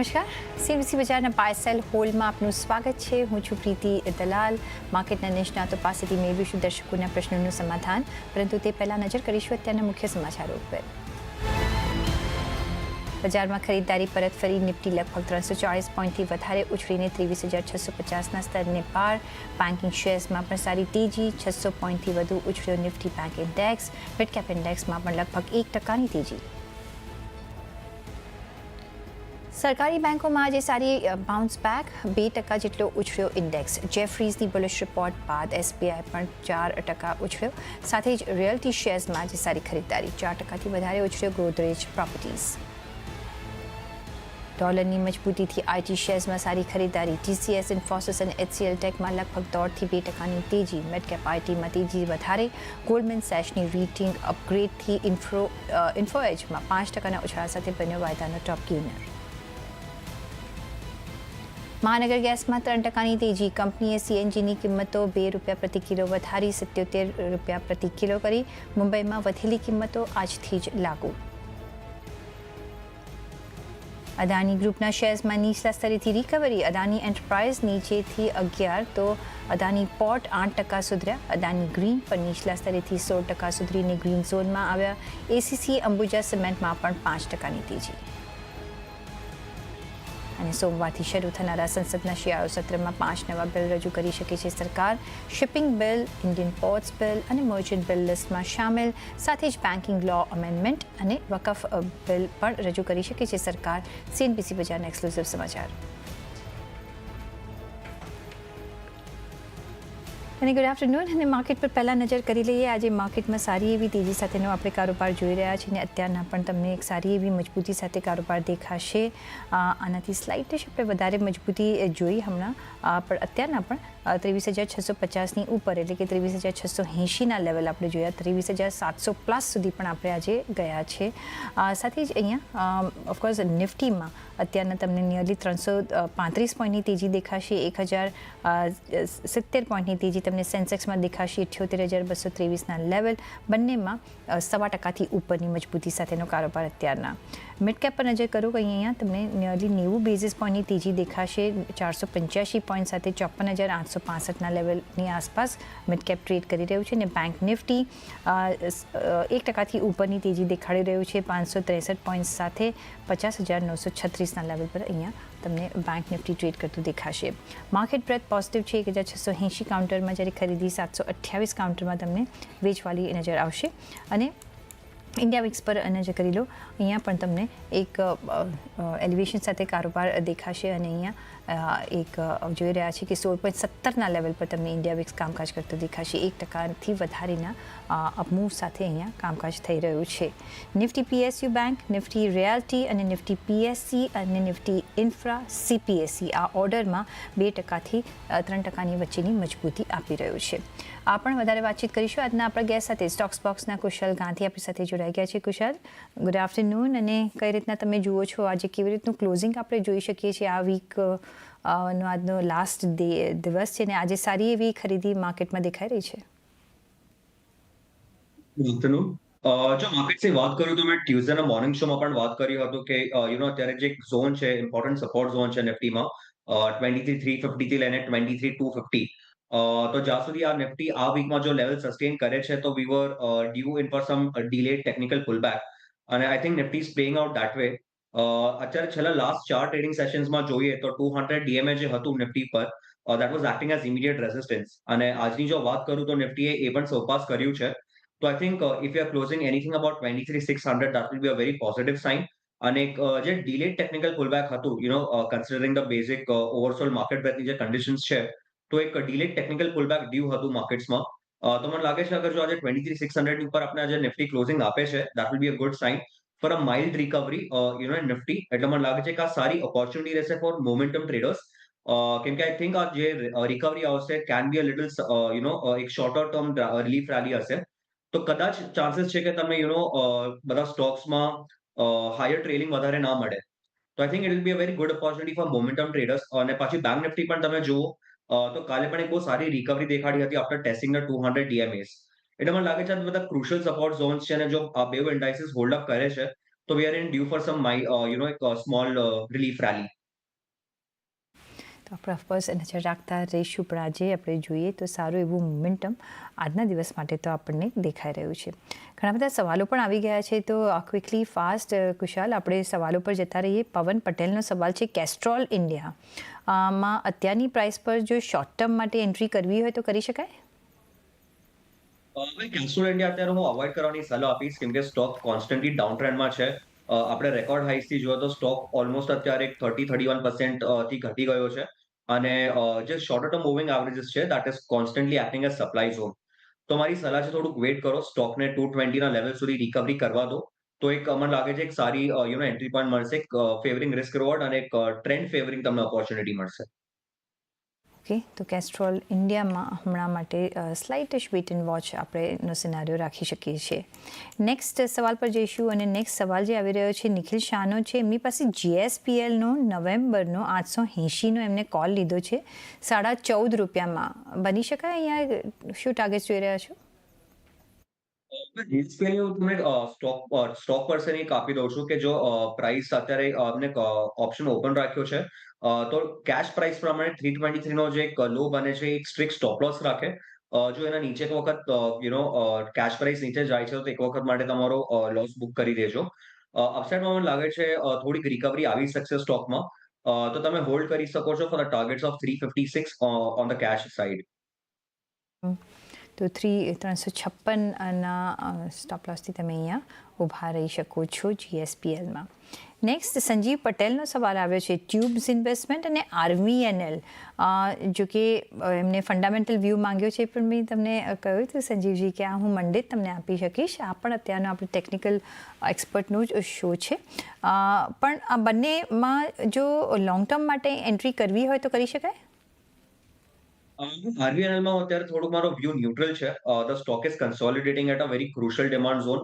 નમસ્કાર. સીબીસી બજારના પાયસેલ હોલમાં આપનું સ્વાગત છે. હું છું પ્રીતિ દલાલ. માર્કેટના નિષ્ણાતો પાસેથી મેળવીશું દર્શકોના પ્રશ્નોનું સમાધાન. પરંતુ તે પહેલાં નજર કરીશું અત્યારના મુખ્ય સમાચારો ઉપર. બજારમાં ખરીદદારી પરત ફરી નિફ્ટી લગભગ ત્રણસો ચાળીસ પોઈન્ટથી વધારે ઉછળીને ત્રેવીસ હજાર છસો પચાસના સ્તરને પાર. બેન્કિંગ શેર્સમાં પણ સારી તેજી, છસો પોઈન્ટથી વધુ ઉછળ્યો નિફ્ટી બેંક ઇન્ડેક્સ મિડકેપ ઇન્ડેક્સમાં પણ લગભગ એક ટકાની તેજી. સરકારી બેંકોમાં આજે સારી બાઉન્સ બેક બે ટકા જેટલો ઉછળ્યો ઇન્ડેક્સ જેફરીઝની બુલિશ રિપોર્ટ બાદ એસબીઆઈ પણ ચાર ટકા ઉછળ્યો સાથે જ રિયલ્ટી શેર્સમાં આજે સારી ખરીદદારી. ચાર ટકાથી વધારે ઉછળ્યો ગોદરેજ પ્રોપર્ટીઝ ડોલરની મજબૂતીથી આઈટી શેર્સમાં સારી ખરીદારી ટીસીએસ ઇન્ફોસિસ અને એચસીએલ ટેકમાં લગભગ દોઢથી બે ટકાની તેજી. મિડકેપ આઈટીમાં તેજી વધારે. ગોલ્ડમેન સેશની રેટિંગ અપગ્રેડથી ઇન્ફ્રો ઇન્ફોએજમાં પાંચ ટકાના ઉછાળા સાથે બન્યો વાયદાનો ટોપ ગેનર મહાનગર ગેસમાં ત્રણ ટકાની તેજી કંપનીએ સીએનજીની કિંમતો બે રૂપિયા પ્રતિ કિલો વધારી સિત્યોતેર રૂપિયા પ્રતિ કિલો કરી મુંબઈમાં વધેલી કિંમતો આજથી જ લાગુ અદાની ગ્રુપના શેર્સમાં નીચલા સ્તરેથી રિકવરી અદાની એન્ટરપ્રાઇઝ નીચેથી અગિયાર તો અદાની પોર્ટ આઠ ટકા સુધર્યા અદાની ગ્રીન પણ નીચલા સ્તરેથી સોળ ટકા સુધરીને ગ્રીન ઝોનમાં આવ્યા એસીસી અંબુજા સિમેન્ટમાં પણ પાંચ ટકાની તેજી અને સોમવારથી શરૂ થનારા સંસદના શિયાળુ સત્રમાં પાંચ નવા બિલ રજૂ કરી શકે છે સરકાર. Shipping bill Indian ports bill અને મર્ચન્ટ બિલ લિસ્ટમાં સામેલ. સાથે જ બેન્કિંગ લો અમેન્ડમેન્ટ અને વકફ બિલ પણ રજૂ કરી શકે છે સરકાર. સીએનબીસી બજારના એક્સક્લુઝિવ સમાચાર. અને ગુડ આફ્ટરનૂન અને માર્કેટ પર પહેલાં નજર કરી લઈએ. આજે માર્કેટમાં સારી એવી તેજી સાથેનો આપણે કારોબાર જોઈ રહ્યા છીએ અને અત્યારના પણ તમને એક સારી એવી મજબૂતી સાથે કારોબાર દેખાશે. આનાથી સ્લાઇટ આપણે વધારે મજબૂતી જોઈ હમણાં. પણ અત્યારના પણ ત્રેવીસ હજાર છસો પચાસની ઉપર એટલે કે ત્રેવીસ હજાર છસો એંશીના લેવલ આપણે જોયા. ત્રેવીસ હજાર સાતસો પ્લસ સુધી પણ આપણે આજે ગયા છે. સાથે જ અહીંયા ઓફકોર્સ નિફ્ટીમાં અત્યારના તમને નિયરલી ત્રણસો પાંત્રીસ પોઈન્ટની તેજી દેખાશે. એક હજાર સિત્તેર પોઈન્ટની તેજી તમને સેન્સેક્સમાં દેખાશે. અઠ્યોતેર હજાર બસો ત્રેવીસના લેવલ બંનેમાં સવા ટકાથી ઉપરની મજબૂતી સાથેનો કારોબાર અત્યારના. મિડ કેપ પર નજર કરું કે અહીંયા તમને નિયરલી નેવું બેઝિસ પોઈન્ટની તેજી દેખાશે. ચારસો પંચ્યાસી પોઈન્ટ સાથે ચોપન હજાર આઠસો પાસઠના લેવલની આસપાસ મિડ કેપ ટ્રેડ કરી રહ્યું છે અને બેંક નિફ્ટી એક ટકાથી ઉપરની તેજી દેખાડી રહ્યું છે. પાંચસો ત્રેસઠ પોઈન્ટ સાથે પચાસ હજાર નવસો છત્રીસના લેવલ પર અહીંયા તમને બેંક નિફ્ટી ટ્રેડ કરતું દેખાશે. માર્કેટ બ્રેથ પોઝિટિવ છે. એક હજાર છસો એંશી કાઉન્ટરમાં જ્યારે ખરીદી, સાતસો અઠ્યાવીસ કાઉન્ટરમાં તમને વેચવાલી નજર આવશે. અને ઇન્ડિયા વિક્સ પર અને જે કરી લો, અહીંયા પણ તમને એક એલિવેશન સાથે કારોબાર દેખાશે અને અહીંયા એક જોઈ રહ્યા છીએ કે સોળ પોઈન્ટ સત્તરના લેવલ પર તમને ઇન્ડિયા વિક્સ કામકાજ કરતો દેખાશે. એક ટકાથી વધારેના અપમૂવ સાથે અહીંયા કામકાજ થઈ રહ્યું છે. Nifty PSU bank Nifty realty અને નિફ્ટી પીએસસી અને નિફ્ટી ઇન્ફ્રા સીપીએસસી આ ઓર્ડરમાં બે ટકાથી ત્રણ ટકાની વચ્ચેની મજબૂતી આપી રહ્યું છે. આ પણ વધારે વાતચીત કરીશું. આજના આપણા ગેસ સાથે સ્ટોક્સ બોક્સના કુશલ ગાંધી આપણી સાથે જોડાઈ ગયા છે. કુશલ ગુડ આફ્ટરનૂન અને કઈ રીતના તમે જુઓ છો? આજે કેવી રીતનું ક્લોઝિંગ આપણે જોઈ શકીએ છીએ આ વીક નો આજનો લાસ્ટ દિવસ છે ને આજે સારી એવી ખરીદી માર્કેટમાં દેખાઈ રહી છે. જો માર્કેટની વાત કરું તો મેં ટ્યુઝડેના મોર્નિંગ શોમાં પણ વાત કર્યું હતું કે યુ નો અત્યારે જે ઝોન છે ઇમ્પોર્ટન્ટ સપોર્ટ ઝોન છે નિફ્ટીમાં ટ્વેન્ટી થ્રી થ્રી ફિફ્ટી થી લઈને ટ્વેન્ટી થ્રી ટુ ફિફ્ટી તો જ્યાં સુધી આ નિફ્ટી આ વીકમાં જો લેવલ સસ્ટેન કરે છે, તો we were due in for some delayed technical pullback અને I think Nifty is playing out that way અત્યારે છેલ્લા લાસ્ટ ચાર ટ્રેડિંગ સેશન્સમાં જોઈએ તો ટુ હંડ્રેડ ડીએમએ જે હતું નિફ્ટી પર that was acting as immediate resistance અને આજની જો વાત કરું તો નિફ્ટીએ એ પણ સરપાસ કર્યું છે. તો I think if you are closing anything about twenty three six hundred that will be a very positive sign અને જે ડિલેડ ટેકનિકલ પુલબેક હતું you know considering the basic overall market બ્રેથની જે કન્ડિશન્સ છે, તો એક ડિલેડ ટેકનિકલ પુલબેક ડ્યુ હતું માર્કેટ્સમાં તો મને લાગે છે અગર જો આજે ટ્વેન્ટી થ્રી સિક્સ હંડ્રેડ ઉપર આપણે આજે નિફ્ટી ક્લોઝિંગ આપે છે that will be a good sign for a mild recovery you know Nifty એટલે મને લાગે છે કે આ સારી ઓપોર્ચ્યુનિટી રહેશે ફોર મોમેન્ટમ ટ્રેડર્સ કેમ કે આઈ થિંક આ જે રિકવરી આવશે can be a little you know એક શોર્ટર ટર્મ રિલીફ રેલી હશે. તો કદાચ ચાન્સીસ છે કે તમે યુ નો બધા સ્ટોક્સમાં હાયર ટ્રેલિંગ વધારે ના મળે. તો I think it will be a very good opportunity for momentum traders અને પાછી બેંક નિફ્ટી પણ તમે જુઓ તો કાલે પણ એક બહુ સારી રિકવરી દેખાડી હતી after testing the two hundred DMS એટલે મને લાગે છે બધા ક્રુશિયલ સપોર્ટ ઝોન્સ છે અને જો આ બે ઇન્ડાઇસીસ હોલ્ડ અપ કરે છે, તો we are in due for some my you know એક સ્મોલ રિલીફ રેલી આપણે ઓફકોર્સ નજર રાખતા રહીશું, પણ આજે આપણે જોઈએ તો સારું એવું મોમેન્ટમ આજના દિવસ માટે તો આપણને દેખાઈ રહ્યું છે. ઘણા બધા સવાલો પણ આવી ગયા છે, તો ક્વિકલી ફાસ્ટ કુશાલ આપણે સવાલો પર જતા રહીએ. પવન પટેલનો સવાલ છે, કેસ્ટ્રોલ ઇન્ડિયા. માં અત્યારની પ્રાઇસ પર જો શોર્ટ ટર્મ માટે એન્ટ્રી કરવી હોય તો કરી શકાય? કેસ્ટ્રોલ ઇન્ડિયા અત્યારે હું અવોઇડ કરવાની સલાહ આપીશ, કેમ કે સ્ટોક કોન્સ્ટન્ટલી ડાઉન ટ્રેન્ડમાં છે આપણે રેકોર્ડ હાઈસથી જોઈએ તો સ્ટોક ઓલમોસ્ટ અત્યારે એક થર્ટી થર્ટી વન પર્સન્ટથી ઘટી ગયો છે. અને જે શોર્ટ ટર્મ મૂવિંગ એવરેજીસ છે that is constantly acting as supply zone તો મારી સલાહ છે થોડુંક વેટ કરો સ્ટોકને ટુ ટ્વેન્ટીના લેવલ સુધી રિકવરી કરવા દો. તો એક મને લાગે છે એક સારી યુ નો એન્ટ્રી પોઈન્ટ મળશે, એક ફેવરિંગ રિસ્ક રિવોર્ડ અને એક ટ્રેન્ડ ફેવરિંગ તમને ઓપોર્ચ્યુનિટી મળશે. ઓકે તો કેસ્ટ્રોલ ઇન્ડિયામાં હમણાં માટે સ્લાઇટિશ વેટ એન્ડ વોચ આપણેનો સિનારીઓ રાખી શકીએ છીએ. નેક્સ્ટ સવાલ પર જઈશું અને નેક્સ્ટ સવાલ જે આવી રહ્યો છે, નિખિલ શાહનો છે. એમની પાસે જીએસપીએલનો નવેમ્બરનો આઠસો એંશીનો એમને કોલ લીધો છે. સાડા ચૌદ રૂપિયામાં. બની શકાય અહીંયા શું ટાર્ગેટ જોઈ રહ્યા છો? જીએસપીએલ હું તમને સ્ટોક સ્ટોક પર્સન એક આપી દઉં છું કે જો પ્રાઇસ અત્યારે અમને ઓપ્શન ઓપન રાખ્યો છે તો કેશ પ્રાઇસ પ્રમાણે થ્રી ટ્વેન્ટી થ્રી નો જે એક લો બને છે, એક સ્ટ્રિક્ટ સ્ટોપ લોસ રાખે જો એના નીચે એક વખત યુ નો કેશ પ્રાઇસ નીચે જાય છે, તો એક વખત માટે તમારો લોસ બુક કરી દેજો. અપસાઇડમાં મને લાગે છે થોડીક રિકવરી આવી શકશે સ્ટોકમાં તો તમે હોલ્ડ કરી શકો છો for the targets of three fifty six on the cash side તો થ્રી ત્રણસો છપ્પનના સ્ટોપ લોસથી તમે અહીંયા ઊભા રહી શકો છો જીએસપીએલમાં નેક્સ્ટ સંજીવ પટેલનો સવાલ આવ્યો છે ટ્યુબ્સ ઇન્વેસ્ટમેન્ટ અને આરવીએનએલ જો કે એમને ફંડામેન્ટલ વ્યૂ માંગ્યો છે, પણ મેં તમને કહ્યું હતું સંજીવજી કે આ હું મંડે તમને આપી શકીશ. આ પણ અત્યારનો આપણું ટેકનિકલ એક્સપર્ટનો જ શો છે. પણ આ બંનેમાં જો લોંગ ટર્મ માટે એન્ટ્રી કરવી હોય તો કરી શકાય? આરબીએનએલમાં અત્યારે થોડુંક મારો વ્યૂ ન્યુટ્રલ છે. The stock is consolidating at a very crucial demand zone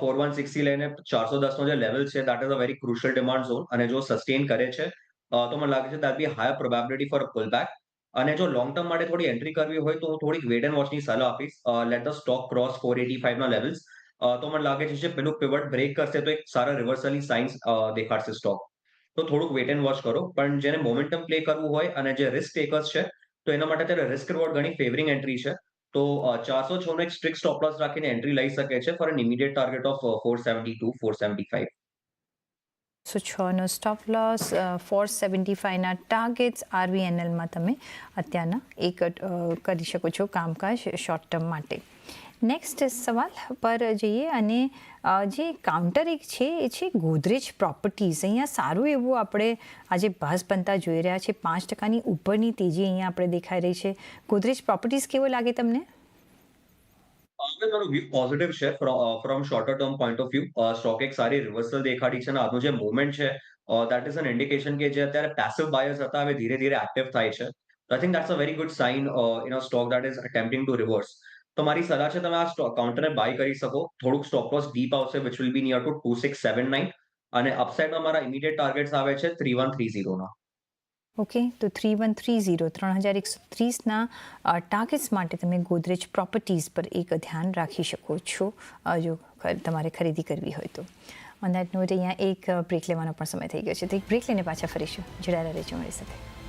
four one sixty લઈને ચારસો દસ નો જે લેવલ છે that is a very crucial demand zone અને જો સસ્ટેન કરે છે તો મને લાગે છે that be higher probability for pullback અને જો લોંગ ટર્મ માટે થોડી એન્ટ્રી કરવી હોય તો હું થોડીક વેટ એન્ડ વોચની સલાહ આપીશ. Let the stock cross four eighty five ના લેવલ્સ તો મને લાગે છે જે પેલું પિવટ બ્રેક કરશે તો એક સારા રિવર્સલની સાઇન્સ દેખાડશે સ્ટોક તો થોડુંક વેટ એન્ડ વોચ કરો. પણ જેને મોમેન્ટમ પ્લે કરવું હોય અને જે રિસ્ક ટેકર્સ છે તો એના માટે અત્યારે રિસ્ક રિવોર્ડ ઘણી ફેવરિંગ એન્ટ્રી છે. તો ચારસો છ નો એક સ્ટ્રિક સ્ટોપ લોસ રાખીને એન્ટ્રી લઈ શકે છે for an immediate target of four seventy two four seventy five સો છનો સ્ટોપ લોસ ફોર સેવન્ટી ફાઈવના ટાર્ગેટ્સ આરવીએનએલમાં તમે અત્યારના એક કરી શકો છો કામકાજ શોર્ટ ટર્મ માટે. નેક્સ્ટ સવાલ પર જઈએ અને જે કાઉન્ટર એક છે એ છે ગોદરેજ પ્રોપર્ટીઝ અહીંયા સારું એવું આપણે આજે ભાસ બનતા જોઈ રહ્યા છે પાંચ ટકાની ઉપરની તેજી અહીંયા આપણે દેખાઈ રહી છે ગોદરેજ પ્રોપર્ટીઝ કેવો લાગે તમને હવે પોઝિટિવ છે from shorter term point of view stock એક સારી રિવર્સલ દેખાડી છે અને આજનું જે મુવમેન્ટ છે દેટ ઇઝ એન ઇન્ડિકેશન કે જે અત્યારે પેસિવ બાયર્સ હતા હવે ધીરે ધીરે એક્ટિવ થાય છે I think that's a very good sign in a stock that is attempting to reverse તો મારી સલાહ છે તમે આ સ્ટોક કાઉન્ટરને બાય કરી શકો. થોડુંક સ્ટોપ લોસ ડીપ આવશે which will be near to two six seven nine અને અપસાઇડમાં મારા ઇમિડિયેટ ટાર્ગેટ્સ આવે છે થ્રી વન થ્રી ઝીરોના ઓકે તો થ્રી વન થ્રી ઝીરો ત્રણ હજાર એકસો ત્રીસના ટાર્ગેટ્સ માટે તમે ગોદરેજ પ્રોપર્ટીઝ પર એક ધ્યાન રાખી શકો છો જો તમારે ખરીદી કરવી હોય તો. ઓન દેટ નોટ અહીંયા એક બ્રેક લેવાનો પણ સમય થઈ ગયો છે. તો એક બ્રેક લઈને પાછા ફરીશું. જોડાયેલા રહેજો મારી સાથે.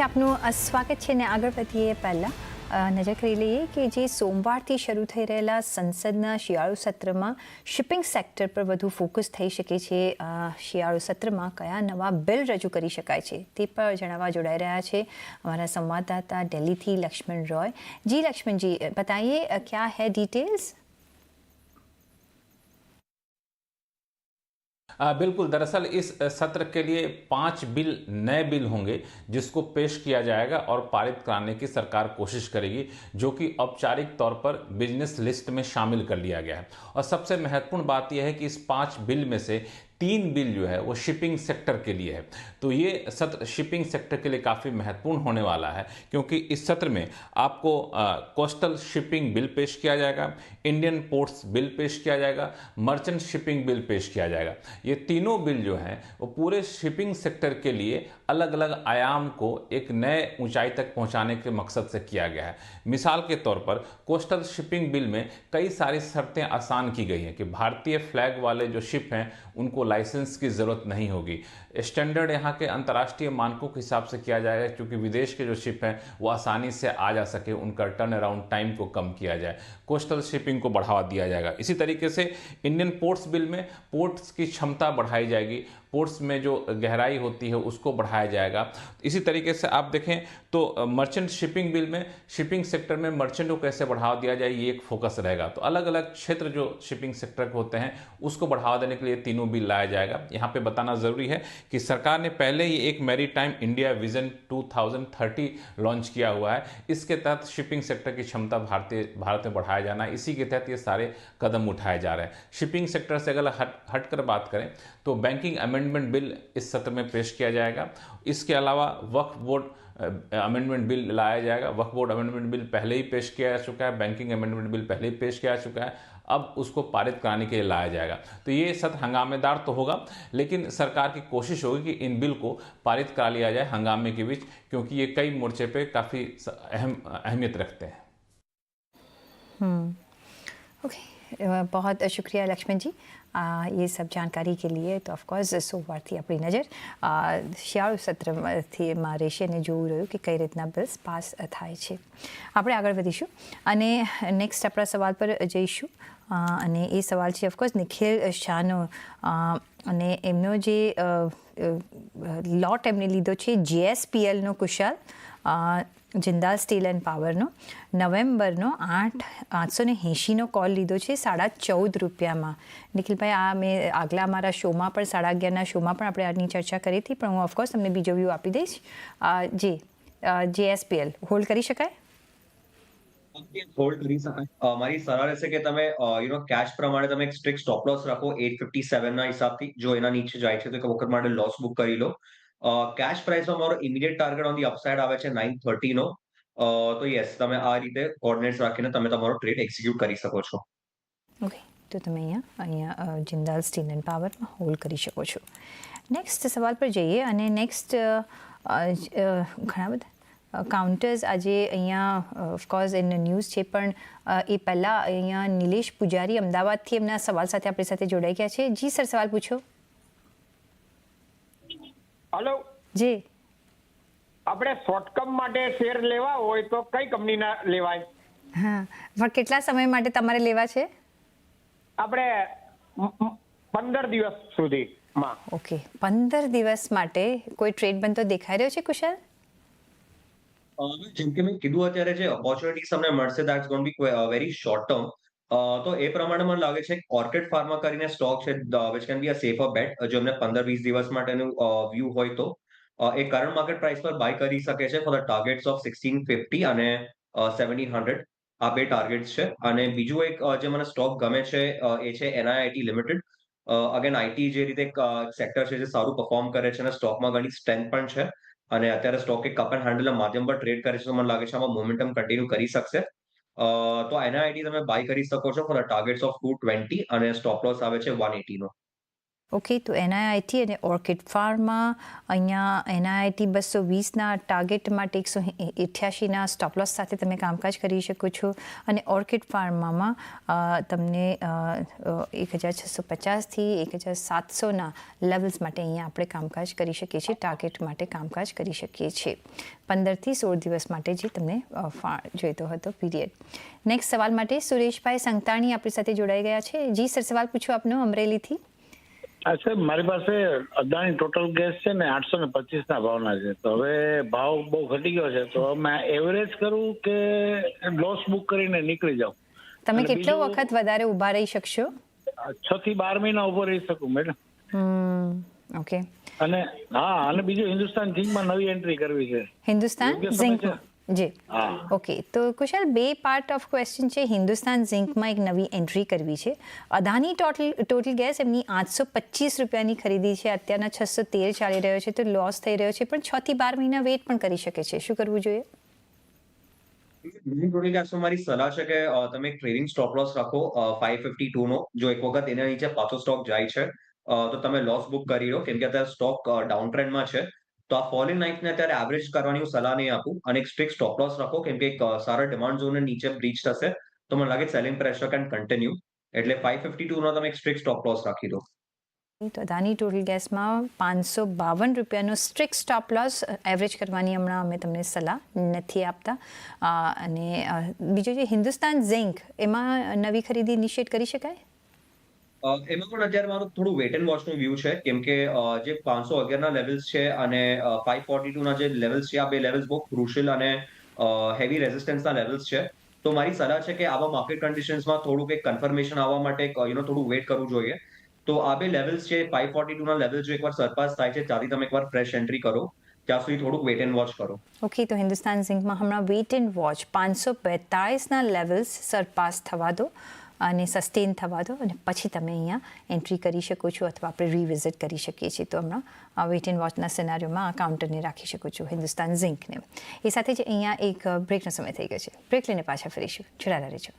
છે આપનું સ્વાગત છે ને આગળ વધીએ પહેલાં નજર કરી લઈએ કે જે સોમવારથી શરૂ થઈ રહેલા સંસદના શિયાળુ સત્રમાં શિપિંગ સેક્ટર પર વધુ ફોકસ થઈ શકે છે શિયાળુ સત્રમાં કયા નવા બિલ રજૂ કરી શકાય છે તે પણ જણાવવા જોડાઈ રહ્યા છે અમારા સંવાદદાતા દિલ્હીથી લક્ષ્મણ રોય જી લક્ષ્મણજી બતાઈએ ક્યા હે ડિટેલ્સ बिल्कुल, दरअसल इस सत्र के लिए पाँच बिल, नए बिल होंगे, जिसको पेश किया जाएगा और पारित कराने की सरकार कोशिश करेगी, जो कि औपचारिक तौर पर बिज़नेस लिस्ट में शामिल कर लिया गया है। और सबसे महत्वपूर्ण बात यह है कि इस पाँच बिल में से तीन बिल जो है वो शिपिंग सेक्टर के लिए है। तो ये सत्र, शिपिंग सेक्टर के लिए काफ़ी महत्वपूर्ण होने वाला है, क्योंकि इस सत्र में आपको कोस्टल शिपिंग बिल पेश किया जाएगा, इंडियन पोर्ट्स बिल पेश किया जाएगा, मर्चेंट शिपिंग बिल पेश किया जाएगा। ये तीनों बिल जो हैं, वो पूरे शिपिंग सेक्टर के लिए अलग अलग आयाम को एक नए ऊंचाई तक पहुँचाने के मकसद से किया गया है। मिसाल के तौर पर, कोस्टल शिपिंग बिल में कई सारी शर्तें आसान की गई हैं कि भारतीय फ्लैग वाले जो शिप हैं, उनको लाइसेंस की ज़रूरत नहीं होगी स्टैंडर्ड यहाँ के अंतर्राष्ट्रीय मानकों के हिसाब से किया जाएगा, क्योंकि विदेश के जो शिप हैं, वो आसानी से आ जा सके, उनका टर्न अराउंड टाइम को कम किया जाए। कोस्टल शिपिंग को बढ़ावा दिया जाएगा। इसी तरीके से इंडियन पोर्ट्स बिल में पोर्ट्स की क्षमता बढ़ाई जाएगी। पोर्ट्स में जो गहराई होती है, उसको बढ़ाया जाएगा। इसी तरीके से आप देखें तो मर्चेंट शिपिंग बिल में शिपिंग सेक्टर में मर्चेंट को कैसे बढ़ावा दिया जाए, ये एक फोकस रहेगा। तो अलग अलग क्षेत्र जो शिपिंग सेक्टर के होते हैं, उसको बढ़ावा देने के लिए तीनों बिल लाया जाएगा। यहाँ पे बताना ज़रूरी है कि सरकार ने पहले ही एक maritime India vision 2030 launch किया हुआ है। इसके तहत शिपिंग सेक्टर की क्षमता भारतीय, भारत में बढ़ाया जाना, इसी के तहत ये सारे कदम उठाए जा रहे हैं। शिपिंग सेक्टर से अगर हट, हटकर बात करें तो बैंकिंग अमेंडमेंट बिल इस सत्र में पेश किया जाएगा। इसके अलावा वक्फ बोर्ड अमेंडमेंट बिल लाया जाएगा। वक्फ बोर्ड अमेंडमेंट बिल पहले ही पेश किया जा चुका है। बैंकिंग अमेंडमेंट बिल पहले ही पेश किया जा चुका है। अब उसको पारित कराने के लिए लाया जाएगा तो ये सत्र हंगामेदार तो होगा लेकिन सरकार की कोशिश होगी कि इन बिल को पारित करा लिया जाए हंगामे के बीच क्योंकि ये कई मोर्चे पे काफ़ी अहम अहमियत रखते हैं ओके अ, बहुत शुक्रिया लक्ष्मण जी आ, ये सब जानकारी के लिए તો ઓફકોર્સ સોમવારથી આપણી નજર આ, શિયાળુ સત્રમાંથી માં રહેશે અને જોવું રહ્યું કે કઈ રીતના બિલ્સ પાસ થાય છે આપણે આગળ વધીશું અને નેક્સ્ટ આપણા સવાલ પર જઈશું અ, અને એ સવાલ છે ઓફકોર્સ નિખિલ શાહનો અને એમનો જે લોટ એમને લીધો છે જીએસપીએલનો કુશાલ જિંદાલ સ્ટીલ એન્ડ પાવરનો. નવેમ્બરનો આઠ આઠસો ને એંશીનો કોલ લીધો છે, સાડા ચૌદ રૂપિયામાં. નિખિલભાઈ, આ મેં આગલા અમારા શોમાં પણ, સાડા અગિયારના શોમાં પણ આપણે આની ચર્ચા કરી હતી, પણ હું ઓફકોર્સ તમને બીજો વ્યૂ આપી દઈશ. જી જેએસપીએલ હોલ્ડ કરી શકાય? હોલ્ડ કરી શકાય મારી સલાહ રહેશે કે તમે યુ નો કેશ પ્રમાણે તમે એક સ્ટ્રિક્ટ સ્ટોપ લોસ રાખો. 857 ના હિસાબથી જો એના નીચે જાય છે તો એક વખત માટે લોસ બુક કરી લો. કેશ પ્રાઇસમાં મારો immediate target on the upside આવે છે 930 નો. તો યસ તમે આ રીતે કોર્ડિનેટ્સ રાખીને તમે તમારો ટ્રેડ એક્ઝિક્યુટ કરી શકો છો. ઓકે તો તમે અહીંયા અહીંયા જિંદાલ સ્ટીલ એન્ડ પાવરમાં હોલ્ડ કરી શકો છો. નેક્સ્ટ સવાલ પર જઈએ અને નેક્સ્ટ ઘણા બધા કાઉન્ટર્સ આજે અહીંયા ઓફકોર્સ એનો ન્યૂઝ છે પણ એ પહેલાં અહીંયા નિલેશ પૂજારી અમદાવાદથી એમના સવાલ સાથે આપણી સાથે જોડાઈ ગયા છે. જી સર સવાલ પૂછો. હલો જી. આપણે શોર્ટકમ માટે શેર લેવા હોય તો કઈ કંપનીના લેવાય? હા. પણ કેટલા સમય માટે તમારે લેવા છે? આપણે પંદર દિવસ સુધી ઓકે. પંદર દિવસ માટે કોઈ ટ્રેડ બનતો દેખાઈ રહ્યો છે કુશલ? જેમ કે મેં કીધું અત્યારે જે ઓપોર્ચ્યુનિટીઝ તમને મળશે that's gonna be very short term તો એ પ્રમાણે મને લાગે છે ઓર્કેડ ફાર્મા કરીને સ્ટોક છે which can be a safer bet જો એમને પંદર વીસ દિવસ માટેનું વ્યૂ હોય તો. એ કરંટ માર્કેટ પ્રાઇસ પર બાય કરી શકે છે for the targets of sixteen fifty અને સેવન્ટીન હંડ્રેડ આ બે ટાર્ગેટ્સ છે. અને બીજું એક જે મને સ્ટોક ગમે છે એ છે એનઆઈઆઈટી લિમિટેડ અગેન આઈટી જે રીતે સેક્ટર છે જે સારું પરફોર્મ કરે છે અને સ્ટોકમાં ઘણી સ્ટ્રેન્થ પણ છે. અને અત્યારે સ્ટોક એક કપ એન્ડ હેન્ડલના માધ્યમ પર ટ્રેડ કરે છે, તો મને લાગે છે આમાં મોમેન્ટમ કન્ટિન્યુ કરી શકશે. તો આઈડી તમે બાય કરી શકો છો for targets of two twenty અને સ્ટોપ લોસ આવે છે વન એટીનો ઓકે તો એનઆઈઆઈટી અને ઓર્કિડ ફાર્મા અહીંયા એનઆઈઆઈટી બસો વીસના ટાર્ગેટ માટે એકસો અઠ્યાસીના સ્ટોપલોસ સાથે તમે કામકાજ કરી શકો છો. અને ઓર્કિડ ફાર્મામાં તમને એક હજાર છસો પચાસથી એક હજાર સાતસોના લેવલ્સ માટે અહીંયા આપણે કામકાજ કરી શકીએ છીએ ટાર્ગેટ માટે કામકાજ કરી શકીએ છીએ. પંદરથી સોળ દિવસ માટે જે તમને જોઈતો હતો પીરિયડ નેક્સ્ટ સવાલ માટે સુરેશભાઈ સંતાણી આપણી સાથે જોડાઈ ગયા છે. જી સર, સવાલ પૂછો આપનો અમરેલીથી. હા સાહેબ મારી પાસે અદાણી ટોટલ ગેસ છે ને આઠસો ને પચીસ ના ભાવના છે. તો હવે ભાવ બહુ ઘટી ગયો છે. તો અમે એવરેજ કરું કે લોસ બુક કરીને નીકળી જાઉં? તમે કેટલો વખત વધારે ઊભા રહી શકશો? છ થી બાર મહિના ઊભો રહી શકું મેડમ ઓકે અને હા અને બીજું હિન્દુસ્તાન ઝીંકમાં નવી એન્ટ્રી કરવી છે. હિન્દુસ્તાન ઝિંક? જી ઓકે તો કુશાલ બે પાર્ટ ઓફ ક્વેશ્ચન છે હિન્દુસ્તાન ઝિંકમાં એક નવી એન્ટ્રી કરવી છે અદાની ટોટલ ટોટલ ગેસ એમની આઠસો પચીસ રૂપિયાની ખરીદી છે અત્યારના છસો તેર ચાલી રહ્યો છે તો લોસ થઈ રહ્યો છે પણ છ થી બાર મહિના વેઇટ પણ કરી શકે છે શું કરવું જોઈએ મારી સલાહ છે કે તમે ટ્રેડિંગ સ્ટોપ લોસ રાખો ફાઈવ ફિફ્ટી ટુ નો જો એક વખત એના નીચે પાછો સ્ટોક જાય છે તો તમે લોસ બુક કરી લો કેમ કે અત્યારે સ્ટોક ડાઉન ટ્રેન્ડમાં છે. તો આ ફોલિંગ નાઇફને અત્યારે એવરેજ કરવાની હું સલાહ નહીં આપું. અને એક સ્ટ્રિક્ટ સ્ટોપ લોસ રાખો, કેમ કે એક સારા ડિમાન્ડ ઝોન નીચે બ્રીચ થશે તો મને લાગે સેલિંગ પ્રેશર કેન કન્ટિન્યુ એટલે ફાઈવ ફિફ્ટી ટુ નો તમે એક સ્ટ્રિક્ટ સ્ટોપ લોસ રાખી દો. તો અદાની ટોટલ ગેસમાં પાંચસો બાવન રૂપિયાનો સ્ટ્રિક સ્ટોપ લોસ એવરેજ કરવાની હમણાં અમે તમને સલાહ નથી આપતા. અને બીજું જે હિન્દુસ્તાન ઝિંક એમાં નવી ખરીદી ઇનિશિયેટ કરી શકાય? એમાં પણ અત્યારે મારું થોડું વેટ એન્ડ વોચનું વ્યૂ છે. કેમ કે જે પાંચસો અગિયારના લેવલ્સ છે અને ફાઈવ ફોર્ટી ટુના જે લેવલ્સ છે, આ બે લેવલ્સ બહુ ક્રુશિયલ અને હેવી રેઝિસ્ટન્સના લેવલ્સ છે. તો મારી સલાહ છે કે આવા માર્કેટ કન્ડિશન્સમાં થોડુંક એક કન્ફર્મેશન આવવા માટે યુ નો થોડું વેટ કરવું જોઈએ. તો આ બે લેવલ્સ છે ફાઈવ ફોર્ટી ટુના લેવલ જો એકવાર સરપાસ થાય છે, ત્યાંથી તમે એકવાર ફ્રેશ એન્ટ્રી કરો. ત્યાં સુધી થોડુંક વેટ એન્ડ વોચ કરો. ઓકે તો હિન્દુસ્તાન ઝિંકમાં હમણાં વેટ એન્ડ વોચ પાંચસો બેતાળીસના લેવલ્સ સરપાસ થવા દો. અને સસ્ટેન થવા દો અને પછી તમે અહીંયા એન્ટ્રી કરી શકો છો અથવા આપણે રિવિઝિટ કરી શકીએ છીએ. તો હમણાં વેઇટ એન્ડ વોચના સિનારીઓમાં આ કાઉન્ટરને રાખી શકો છો હિન્દુસ્તાન ઝિંકને એ સાથે જ અહીંયા એક બ્રેકનો સમય થઈ ગયો છે. બ્રેક લઈને પાછા ફરીશું. જોડાતા રહેજો.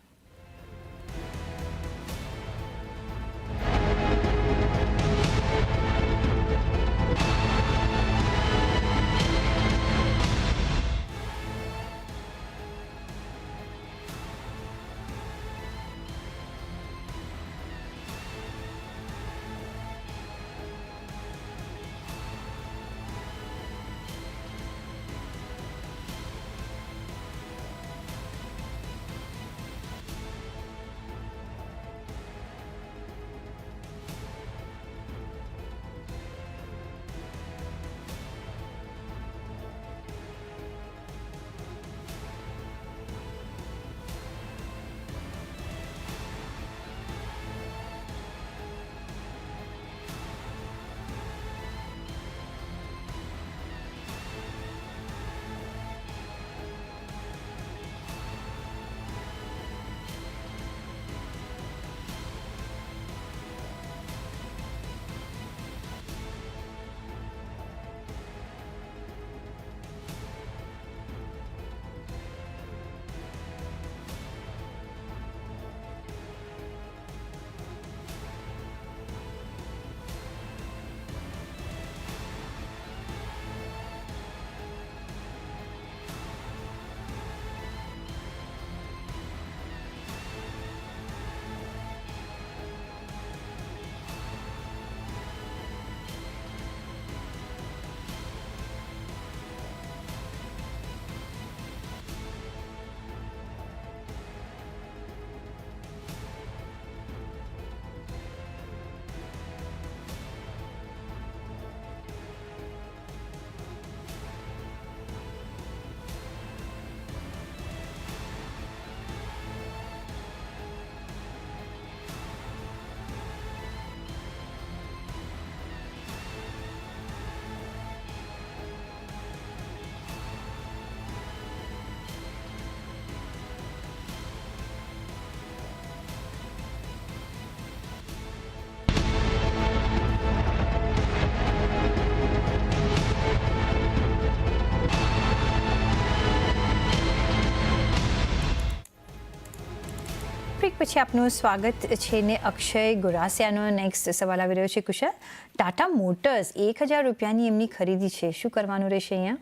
પછી આપનું સ્વાગત છે ને અક્ષય ગુરાસિયાનો નેક્સ્ટ સવાલ આવી રહ્યો છે, કુશલ. ટાટા મોટર્સ એક હજાર રૂપિયાની એમની ખરીદી છે. શું કરવાનું રહેશે અહીંયા?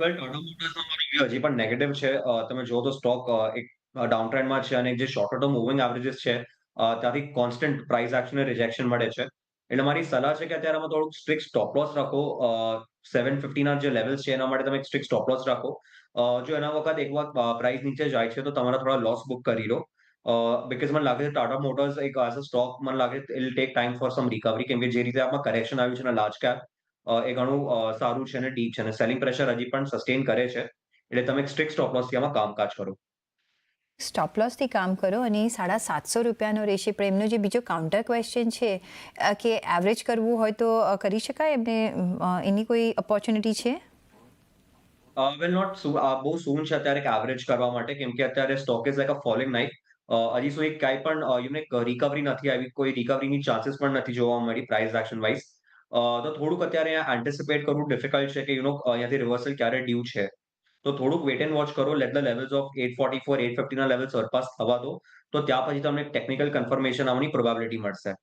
વેલ ટાટા મોટર્સમાં મારો વ્યૂ હજી પણ નેગેટિવ છે. તમે જુઓ તો સ્ટોક એક ડાઉન ટ્રેન્ડમાં છે અને જે શોર્ટ ટર્મ મૂવિંગ એવરેજીસ છે ત્યાંથી કોન્સ્ટન્ટ પ્રાઇસ એક્શન રિજેક્શન મળે છે. એટલે મારી સલાહ છે કે અત્યારે આમાં થોડુંક સ્ટ્રિક્ટ સ્ટોપ લોસ રાખો. સેવન ફિફ્ટીના જે લેવલ્સ છે એના માટે તમે સ્ટ્રિક્ટ સ્ટોપ લોસ રાખો. જો એના વખત એક વાર પ્રાઇસ નીચે જાય છે તો તમારા થોડા લોસ બુક કરી લો. બીકોઝ મને લાગે છે ટાટા મોટર્સ એક એઝ અ સ્ટોક મને લાગે it'll take time for some recovery કેમ કે જે રીતે આમાં કરેક્શન આવ્યું છે ને લાર્જ કેપ એ ઘણું સારું છે અને ડીપ છે અને સેલિંગ પ્રેશર હજી પણ સસ્ટેન કરે છે. એટલે તમે સ્ટ્રિક સ્ટોપ લોસથી આમાં કામકાજ કરો. સ્ટોપ લોસથી કામ કરો અને સાડા સાતસો રૂપિયાનો રહેશે પણ એમનો જે બીજો કાઉન્ટર ક્વેશ્ચન છે કે એવરેજ કરવું હોય તો કરી શકાય? એમને એની કોઈ ઓપોર્ચ્યુનિટી છે? વેલ નોટ બહુ સૂન છે અત્યારે કે એવરેજ કરવા માટે, કેમ કે અત્યારે stock is like a falling knife હજી સુધી કાંઈ પણ યુનિક રિકવરી નથી આવી, કોઈ રિકવરીની ચાન્સીસ પણ નથી જોવા મળી પ્રાઇસ એક્શન વાઇઝ તો થોડુંક અત્યારે એન્ટિસિપેટ કરવું ડિફિકલ્ટ છે કે યુ નો અહીંયાથી રિવર્સલ ક્યારે ડ્યુ છે? તો થોડુંક વેટ એન્ડ વોચ કરો. Let the levels of at forty four at ફિફ્ટીના level surpass થવા દો. તો ત્યાં પછી તમને ટેકનિકલ કન્ફર્મેશન આવવાની પ્રોબેબિલિટી મળશે.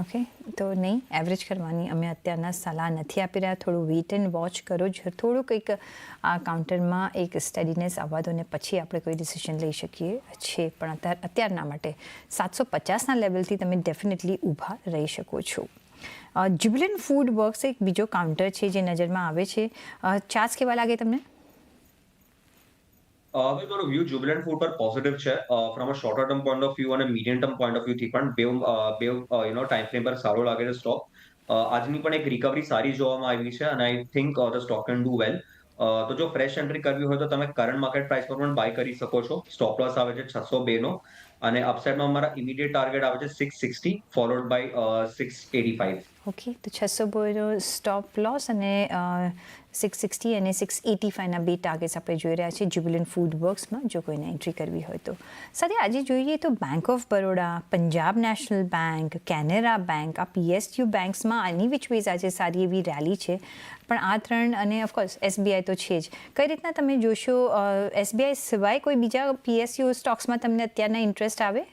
ઓકે તો નહીં એવરેજ કરવાની અમે અત્યારના સલાહ નથી આપી રહ્યા. થોડું વેટ એન્ડ વોચ કરો. જ, થોડું કંઈક, આ કાઉન્ટરમાં એક સ્ટડીનેસ આવવા દો ને પછી આપણે કોઈ ડિસિઝન લઈ શકીએ છે પણ અત્યાર, અત્યારના માટે સાતસો પચાસના લેવલથી તમે ડેફિનેટલી ઊભા રહી શકો છો. જ્યુબિલન ફૂડ વર્ક્સ એક બીજો કાઉન્ટર છે જે નજરમાં આવે છે. ચાર્જ કેવા લાગે તમને? હવે મારો વ્યૂ જ્યુબિલન્ટ ફૂડ પર પોઝિટિવ છે. From a shorter term point of view અને મીડિયમ ટર્મ પોઈન્ટ ઓફ વ્યૂથી પણ બે બે યુ નો ટાઈમ ફ્રેમ પર સારો લાગે છે સ્ટોક આજની પણ એક રિકવરી સારી જોવામાં આવી છે અને I think the stock can do well તો જો ફ્રેશ એન્ટ્રી કરવી હોય તો તમે કરંટ માર્કેટ પ્રાઇસ પર પણ બાય કરી શકો છો. સ્ટોપ લોસ આવે છે છસો બે નો અને અપસાઇડમાં અમારા ઇમિડિયેટ ટાર્ગેટ આવે છે six sixty followed by six eighty five okay તો છસો બોયનો સ્ટોપ લોસ અને સિક્સ સિક્સટી અને સિક્સ એટી ફાઇવના બે ટાર્ગેટ્સ આપણે જોઈ રહ્યા છીએ જ્યુબિલન્ટ ફૂડ વર્ક્સમાં જો કોઈને એન્ટ્રી કરવી હોય તો. સાથે આજે જોઈએ તો bank of Baroda Punjab national bank Canara bank આ પીએસયુ બેંક્સમાં આની વિચ વેઝ આજે સારી એવી રેલી છે? પણ આ ત્રણ અને ઓફકોર્સ એસબીઆઈ તો છે જ. કઈ રીતના તમે જોશો એસબીઆઈ સિવાય કોઈ બીજા પીએસયુ સ્ટોક્સમાં તમને અત્યારના ઇન્ટરેસ્ટ આવે?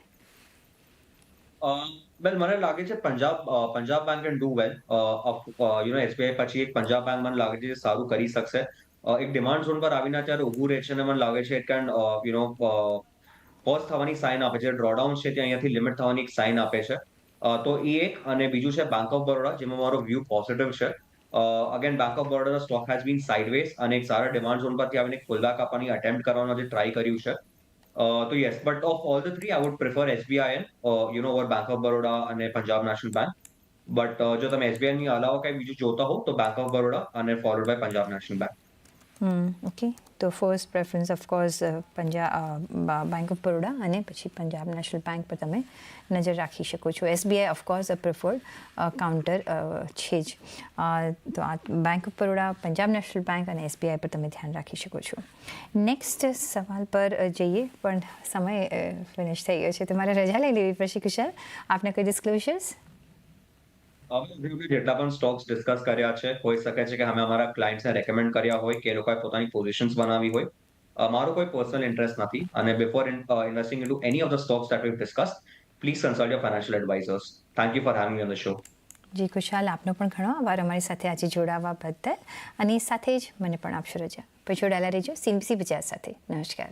વેલ મને લાગે છે Punjab Punjab bank can do well you know SBI પછી એક પંજાબ બેંક મને લાગે છે સારું કરી શકશે. એક ડિમાન્ડ ઝોન પર આવીને અત્યારે ઊભું રહે છે અને મને લાગે છે કેન યુ નો પોઝ થવાની સાઇન આપે છે. ડ્રોડાઉન છે તે અહીંયાથી લિમિટ થવાની એક સાઇન આપે છે. તો એ એક અને બીજું છે બેંક ઓફ બરોડા જેમાં મારો વ્યૂ પોઝિટિવ છે. Again bank of Baroda stock has been sideways અને એક સારા ડિમાન્ડ ઝોન પરથી આવીને ફુલબેક આપવાની અટેમ્પ્ટ કરવાનો જે ટ્રાય કર્યું છે. Uh, તો yes but of all the three I would prefer SBI you know over bank of Baroda અને પંજાબ નેશનલ બેંક બટ જો તમે એસબીઆઈ ની અલાવા કઈ બીજું જોતા હો તો બેંક ઓફ બરોડા અને followed by Punjab national bank okay તો first preference of course Punjab bank of Baroda અને પછી પંજાબ નેશનલ બેંક પર તમે નજર રાખી શકો છો. SBI of course a preferred counter છે જ. તો આ bank of Baroda Punjab national bank અને એસબીઆઈ પર તમે ધ્યાન રાખી શકો છો. નેક્સ્ટ સવાલ પર જઈએ, પણ સમય ફિનિશ થઈ ગયો છે. તમારે રજા લઈ લેવી પડશે, કુશલ. આપને કોઈ ડિસ્ક્લોઝર્સ હવે જેટલા પણ સ્ટોક્સ ડિસ્કસ કર્યા છે, હોઈ શકે છે કે અમે અમારા ક્લાયન્ટ્સને રેકમેન્ડ કર્યા હોય કે એ લોકોએ પોતાની પોઝિશન્સ બનાવી હોય. અમારો કોઈ પર્સનલ ઇન્ટરેસ્ટ નથી અને before investing into any of the stocks that we discuss please consult your financial advisers thank you for having on the show જી, કુશાલ, આપનો પણ ઘણો આભાર અમારી સાથે આજે જોડાવા બદલ. અને સાથે જ મને પણ આપશો રજા. પછી જોડાયેલા રહેજો. સીનબીસી બજાર સાથે. નમસ્કાર.